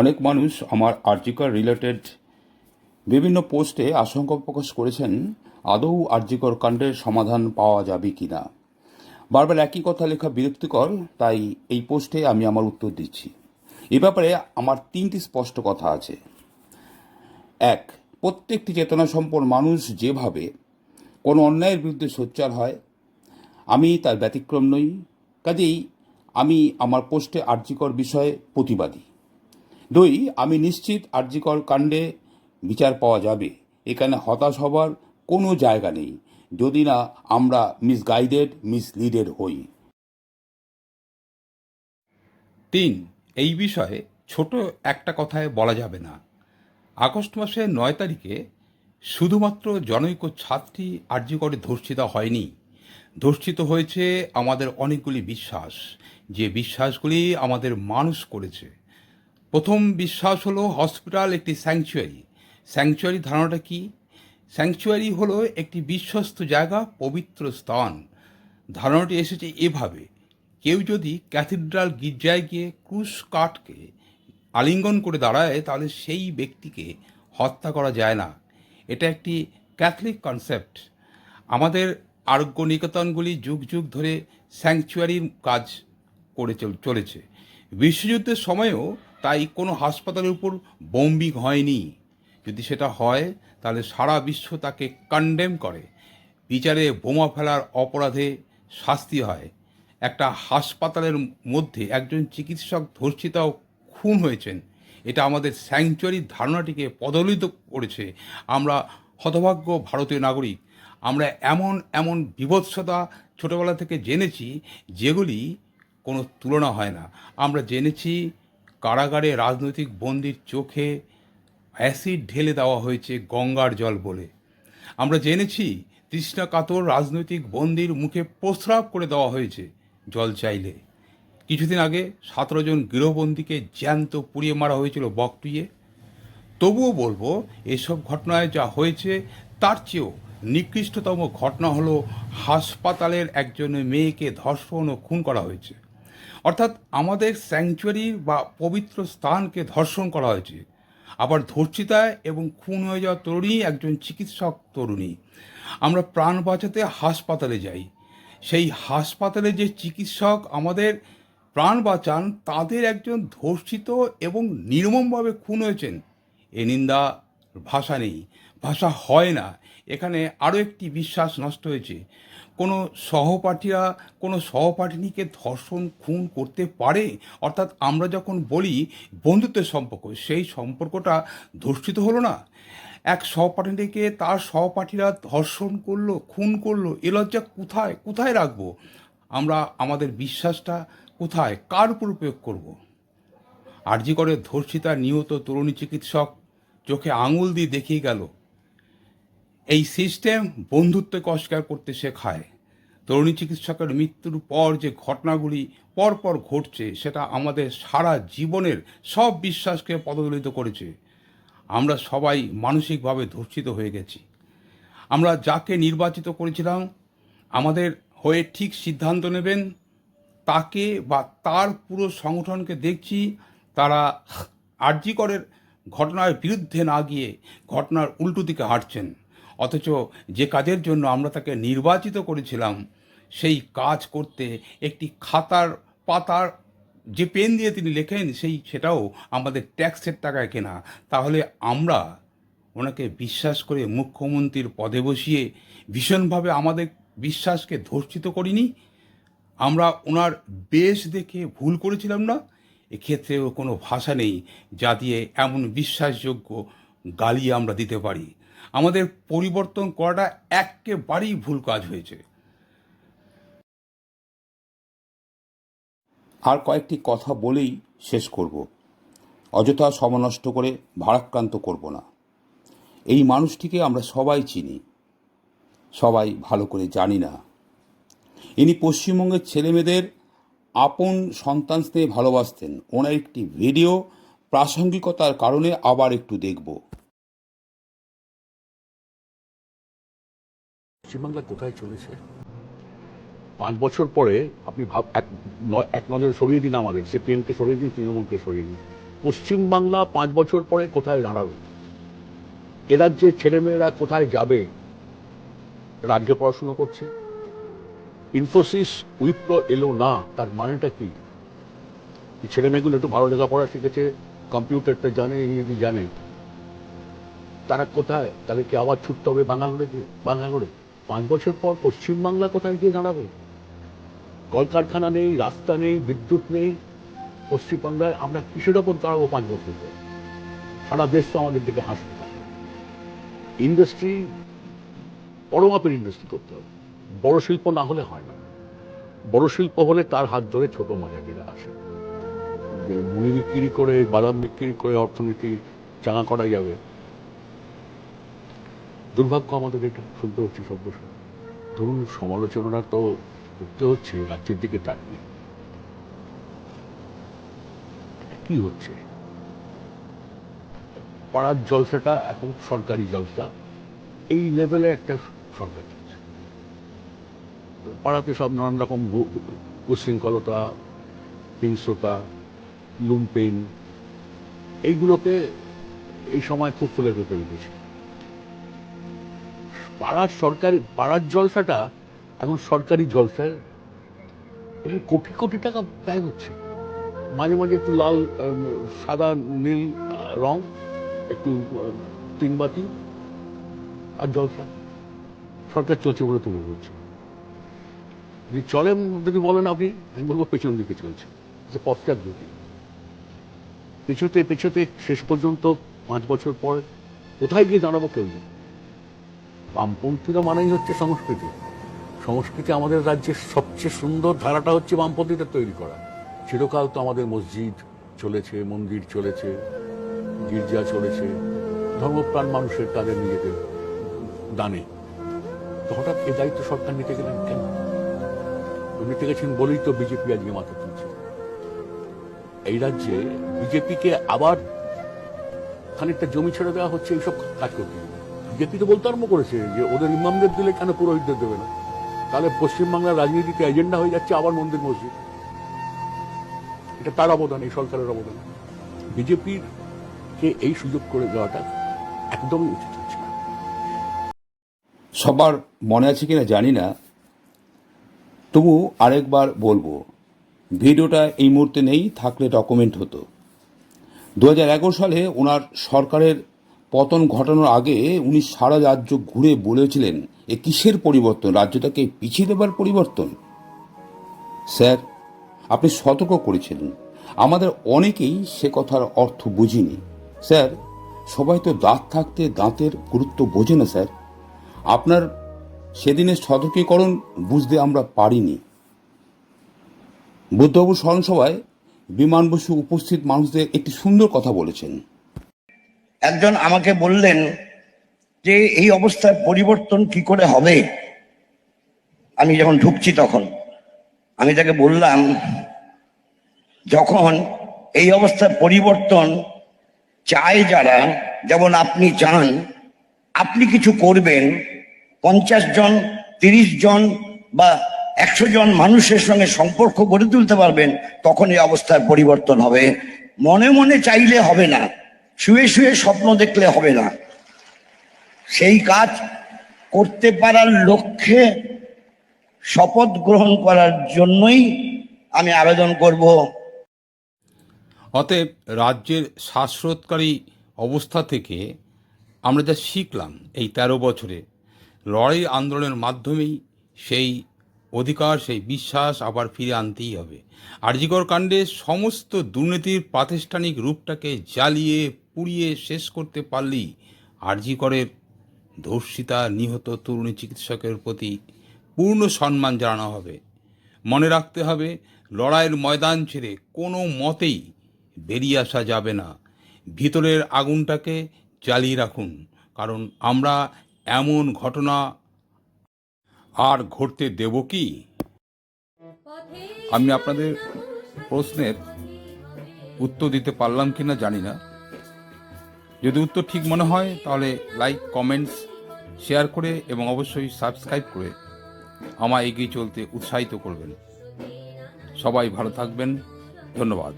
অনেক মানুষ আমার আর্জিকর রিলেটেড বিভিন্ন পোস্টে আশঙ্কা প্রকাশ করেছেন, আদৌ আর্জিকর কাণ্ডের সমাধান পাওয়া যাবে কি না বারবার একই কথা লেখা বিরক্তিকর, তাই এই পোস্টে আমি আমার উত্তর দিচ্ছি। এ ব্যাপারে আমার তিনটি স্পষ্ট কথা আছে। এক, প্রত্যেকটি চেতনাসম্পন্ন মানুষ যেভাবে কোনো অন্যায়ের বিরুদ্ধে সোচ্চার হয়, আমি তার ব্যতিক্রম নই, কাজেই আমি আমার পোস্টে আর্যিকর বিষয়ে প্রতিবাদী। দুই, আমি নিশ্চিত আর্যিকর কাণ্ডে বিচার পাওয়া যাবে। এখানে হতাশ হবার কোনো জায়গা নেই। যদি না, আমরা মিসগাইডেড, মিসলিডেড হই। তিন, এই বিষয়ে ছোট একটা কথায় বলা যাবে না। আগস্ট মাসের নয় তারিখে শুধুমাত্র জনৈক ছাত্রী আর্যিকরে ধর্ষিতা হয়নি। ধর্ষিত হয়েছে আমাদের অনেকগুলি বিশ্বাস। যে বিশ্বাসগুলি আমাদের মানুষ করেছে। প্রথম বিশ্বাস হলো হসপিটাল একটি স্যাংচুয়ারি। স্যাংচুয়ারি ধারণাটা কি? স্যাংচুয়ারি হলো একটি বিশ্বস্ত জায়গা, পবিত্র স্থান। ধারণাটি এসেছে এভাবে, কেউ যদি ক্যাথিড্রাল গির্জায় গিয়ে ক্রুশ কাঠকে আলিঙ্গন করে দাঁড়ায়, তাহলে সেই ব্যক্তিকে হত্যা করা যায় না। এটা একটি ক্যাথলিক কনসেপ্ট। আমাদের আরোগ্য নিকেতনগুলি যুগ যুগ ধরে স্যাংচুয়ারির কাজ করে চলেছে। বিশ্বযুদ্ধের সময়েও তাই কোনো হাসপাতালের উপর বোম্বিং হয়নি। যদি সেটা হয়, তাহলে সারা বিশ্ব তাকে কন্ডেম করে। বিচারে বোমা ফেলার অপরাধে শাস্তি হয়। একটা হাসপাতালের মধ্যে একজন চিকিৎসক ধর্ষিতা খুন হয়েছেন। এটা আমাদের স্যাংচুয়ারির ধারণাটিকে পদলিত করেছে। আমরা হতভাগ্য ভারতীয় নাগরিক। আমরা এমন এমন বিভৎসতা ছোটবেলা থেকে জেনেছি, যেগুলি কোনো তুলনা হয় না। আমরা জেনেছি কারাগারে রাজনৈতিক বন্দির চোখে অ্যাসিড ঢেলে দেওয়া হয়েছে গঙ্গার জল বলে। আমরা জেনেছি তৃষ্ণা কাতর রাজনৈতিক বন্দির মুখে প্রস্রাব করে দেওয়া হয়েছে জল চাইলে। কিছুদিন আগে সতেরো জন গৃহবন্দীকে জ্যান্ত পুড়িয়ে মারা হয়েছিল বকটুইয়ে। তবুও বলব, এসব ঘটনায় যা হয়েছে, তার চেয়েও নিকৃষ্টতম ঘটনা হলো হাসপাতালের একজন মেয়েকে ধর্ষণ ও খুন করা হয়েছে। অর্থাৎ আমাদের স্যাংচুয়ারি বা পবিত্র স্থানকে ধর্ষণ করা হয়েছে। আবার ধর্ষিতায় এবং খুন হয়ে যাওয়া তরুণী একজন চিকিৎসক তরুণী। আমরা প্রাণ বাঁচাতে হাসপাতালে যাই। সেই হাসপাতালে যে চিকিৎসক আমাদের প্রাণ বাঁচান, তাদের একজন ধর্ষিত এবং নির্মমভাবে খুন হয়েছেন। এ নিন্দা ভাষা নেই। ভাষা হয় না। এখানে আরও একটি বিশ্বাস নষ্ট হয়েছে। কোনো সহপাঠীরা, কোনো সহপাঠিনীকে ধর্ষণ, খুন করতে পারে? অর্থাৎ আমরা যখন বলি বন্ধুত্বের সম্পর্ক, সেই সম্পর্কটা ধর্ষিত হলো না? এক সহপাঠিনীকে, তার সহপাঠীরা ধর্ষণ করল, খুন করল, এ লজ্জা কোথায় কোথায় রাখব? আমরা, আমাদের বিশ্বাসটা কোথায়, কার উপর প্রয়োগ করব? আরজি করে ধর্ষিতা নিহত তরুণী চিকিৎসক চোখে আঙুল দিয়ে দেখিয়ে গেল। এই সিস্টেম বন্ধুত্বকে অস্বীকার করতে শেখায়। তরুণী চিকিৎসকের মৃত্যুর পর যে ঘটনাগুলি পরপর ঘটছে, সেটা আমাদের সারা জীবনের সব বিশ্বাসকে পদদলিত করেছে। আমরা সবাই মানসিকভাবে ধর্ষিত হয়ে গেছি। আমরা যাকে নির্বাচিত করেছিলাম, আমাদের হয়ে ঠিক সিদ্ধান্ত নেবেন, তাকে বা তার পুরো সংগঠনকে দেখছি, তারা আর্যিকরের ঘটনার বিরুদ্ধে না গিয়ে ঘটনার উল্টো দিকে হাঁটছেন। অথচ যে কাজের জন্য আমরা তাকে নির্বাচিত করেছিলাম, সেই কাজ করতে একটি খাতার পাতার যে পেন দিয়ে তিনি লেখেন, সেই সেটাও আমাদের ট্যাক্সের টাকায় কেনা। তাহলে আমরা ওনাকে বিশ্বাস করে মুখ্যমন্ত্রীর পদে বসিয়ে ভীষণভাবে আমাদের বিশ্বাসকে ধর্ষিত করিনি। আমরা ওনার বেশ দেখে ভুল করেছিলাম না। এক্ষেত্রেও কোনো ভাষা নেই যা দিয়ে এমন বিশ্বাসযোগ্য গালি আমরা দিতে পারি। আমাদের পরিবর্তন করাটা একেবারেই ভুল কাজ হয়েছে। আর কয়েকটি কথা বলেই শেষ করব। অযথা সময় নষ্ট করে ভারাক্রান্ত করব না। এই মানুষটিকে আমরা সবাই চিনি। সবাই ভালো করে জানি না। ইনি পশ্চিমবঙ্গের ছেলেমেয়েদের আপন সন্তান স্নেহে ভালোবাসতেন। ওনার একটি ভিডিও প্রাসঙ্গিকতার কারণে আবার একটু দেখব। পশ্চিমবাংলা কোথায় চলেছে? পাঁচ বছর পরে আপনি ভাব, এক এক নজরে সরিয়ে দিন আমাদের সিপিএমকে সরিয়ে দিন, তৃণমূলকে সরিয়ে দিন। পশ্চিমবাংলা পাঁচ বছর পরে কোথায় দাঁড়াবে? এ রাজ্যের ছেলেমেয়েরা কোথায় যাবে? রাজ্যে পড়াশুনো করছে? ইনফোসিস উইপ্রো এলো না, তার মানেটা কি? ছেলেমেয়েগুলো একটু ভালো লেখাপড়া শিখেছে, কম্পিউটারটা জানে, ইংরেজি জানে। তারা কোথায়? তাদেরকে আবার ছুটতে হবে বাঙ্গালোরে গিয়ে বাঙ্গালোরে? পাঁচ বছর পর পশ্চিমবাংলা কোথায় গিয়ে দাঁড়াবে? কলকারখানা নেই, রাস্তা নেই, বিদ্যুৎ নেই। পশ্চিমবাংলায় আমরা কিসের ওপর দাঁড়াবো পাঁচ বছর পর? সারা দেশ তো আমাদের দিকে হাসতে থাকে ইন্ডাস্ট্রি বড় মাপের ইন্ডাস্ট্রি করতে হবে। বড় শিল্প না হলে হয় না। বড় শিল্প হলে তার হাত ধরে ছোট মাজাকিরা আসে। মুড়ি বিক্রি করে, বাদাম বিক্রি করে, অর্থনীতি চাঙা করা যাবে। দুর্ভাগ্য আমাদের এটা, শুনতে হচ্ছে সব। বছর ধরুন সমালোচনা তো করতে হচ্ছে, রাজ্যের দিকে তাকিয়ে। কি হচ্ছে? পাড়ার জলসাটা এখন সরকারি জলসা, এই লেভেলে একটা সরকার চলছে। পাড়াতে সব নানান রকম উশৃঙ্খলতা হিংস্রতা, লুম্পেন, এইগুলোকে এই সময় খুব ফুলে ফেপে উঠেছে। পাড়ার সরকারি পাড়ার জলসাটা এখন সরকারি জলসায়। এবং কোটি কোটি টাকা ব্যয় হচ্ছে। মাঝে মাঝে একটু লাল সাদা নীল রং একটু আহ, তিন বাতি আর জলসা। সরকার চলছে বলে তুমি বলছো যদি চলেন যদি বলেন আপনি আমি বলব পেছন দিকে চলছে। যে পশ্চাৎ দিকে পিছুতে পিছুতে শেষ পর্যন্ত পাঁচ বছর পর কোথায় গিয়ে দাঁড়াবো কেউ নেই বামপন্থীরা মানেই হচ্ছে সংস্কৃতি। সংস্কৃতি আমাদের রাজ্যের সবচেয়ে সুন্দর ধারাটা হচ্ছে বামপন্থীদের তৈরি করা। চিরকাল তো আমাদের মসজিদ চলেছে, মন্দির চলেছে, গির্জা চলেছে। ধর্মপ্রাণ মানুষের তাদের নিজেদের দানে। তো হঠাৎ এ দায়িত্ব সরকার নিতে গেলেন কেন? নিতে গেছেন বলেই তো বিজেপি আজকে মাথা তুলছে। এই রাজ্যে বিজেপিকে আবার খানিকটা জমি ছেড়ে দেওয়া হচ্ছে, এইসব কাজ করতে বিজেপি তো বলতে আরম্ভ করেছে যে ওদের ইমামদের দিলে কেন পুরোহিতদের দেবে না? তাহলে পশ্চিমবাংলার রাজনীতিতে এজেন্ডা হয়ে যাচ্ছে আবার মন্দির মসজিদ। এটা তার অবদান, এই সরকারের অবদান। বিজেপির কে এই সুযোগ করে দেওয়াটা একদমই উচিত হচ্ছে না। সবার মনে আছে কিনা জানি না। তবু আরেকবার বলব, ভিডিওটা এই মুহূর্তে নেই, থাকলে ডকুমেন্ট হতো। দু হাজার এগারো সালে ওনার সরকারের পতন ঘটানোর আগে উনি সারা রাজ্য ঘুরে বলেছিলেন, এ কিসের পরিবর্তন? রাজ্যটাকে পিছিয়ে দেবার পরিবর্তন? স্যার, আপনি সতর্ক করেছিলেন। আমাদের অনেকেই সে কথার অর্থ বুঝিনি। স্যার, সবাই তো দাঁত থাকতে দাঁতের গুরুত্ব বোঝে না, স্যার। আপনার সেদিনের সতর্কীকরণ বুঝতে আমরা পারিনি। বুদ্ধবাবু স্মরণসভায় বিমান বসু উপস্থিত মানুষদের একটি সুন্দর কথা বলেছেন। একজন আমাকে বললেন যে, এই অবস্থায় পরিবর্তন কি করে হবে? আমি যখন ঢুকছি তখন, আমি তাকে বললাম, যখন এই অবস্থায় পরিবর্তন চায় যারা, যেমন আপনি চান, আপনি কিছু করবেন, পঞ্চাশ জন, তিরিশ জন বা একশো জন মানুষের সঙ্গে সম্পর্ক গড়ে তুলতে পারবেন, তখন এই অবস্থায় পরিবর্তন হবে। মনে মনে চাইলে হবে না। শুয়ে শুয়ে স্বপ্ন দেখলে হবে না। সেই কাজ করতে পারার লক্ষ্যে শপথ গ্রহণ করার জন্যই আমি আবেদন করব। অতএব রাজ্যের শ্বাসরোধকারী অবস্থা থেকে আমরা যা শিখলাম এই তেরো বছরে, লড়াই আন্দোলনের মাধ্যমেই সেই অধিকার, সেই বিশ্বাস আবার ফিরে আনতেই হবে। আরজিকর কাণ্ডে সমস্ত দুর্নীতির প্রাতিষ্ঠানিক রূপটাকে জ্বালিয়ে পুড়িয়ে শেষ করতে পারলেই আরজিকরের ধর্ষিতা নিহত তরুণী চিকিৎসকের প্রতি পূর্ণ সম্মান জানানো হবে। মনে রাখতে হবে, লড়াইয়ের ময়দান ছেড়ে কোনো মতেই বেরিয়ে আসা যাবে না। ভিতরের আগুনটাকে জ্বালিয়ে রাখুন, কারণ আমরা এমন ঘটনা আর ঘটতে দেব কি? আমি আপনাদের প্রশ্নের উত্তর দিতে পারলাম কি না জানি না। যদি উত্তর ঠিক মনে হয়, তাহলে লাইক কমেন্টস শেয়ার করে এবং অবশ্যই সাবস্ক্রাইব করে আমায় এগিয়ে চলতে উৎসাহিত করবেন। সবাই ভালো থাকবেন। ধন্যবাদ।